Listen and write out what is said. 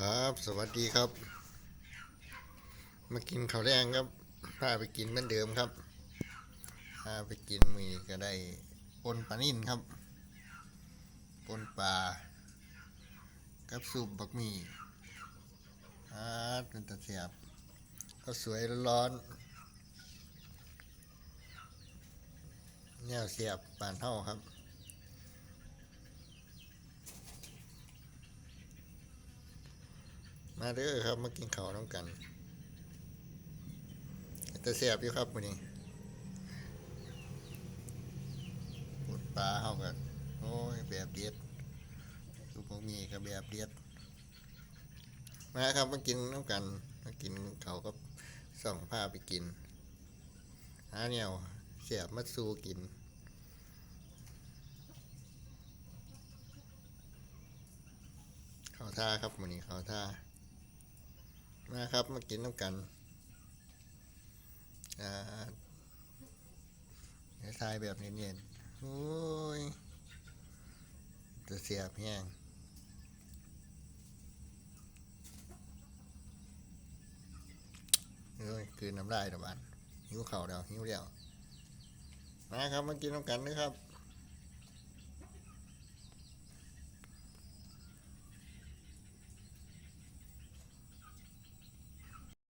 ครับสวัสดีครับ มากินข้าวแรงครับพาไปกินเหมือนเดิมครับพาไปกินมีก็ได้ปนปลานิ่นครับปนปลากับซุปบักหมี่อาเป็นตะเสียบก็สวยร้อนๆแนวเสียบปานเท่าครับ มาเด้อครับมากินข้าวน้ำกัน แต่แซ่บอยู่ครับวันนี้ปวดปลาเฮากันโอ้ยแบบเด็ดลูกมีก็แบบเด็ดมาครับมากินน้ำกันมากินเขาวก็ส่องผ้าไปกินหาแนวแซ่บมาสู้กินข้าวท่าครับวันนี้ข้าวท่า มาครับมากินน้ำกันอ่าทรายแบบเนียนๆโอ้ยจะเสียบแห้งเอ้ยคือน้ำลายตะบานหิวเข่าเดียวหิวเดียวมาครับมากินน้ำกันนะครับ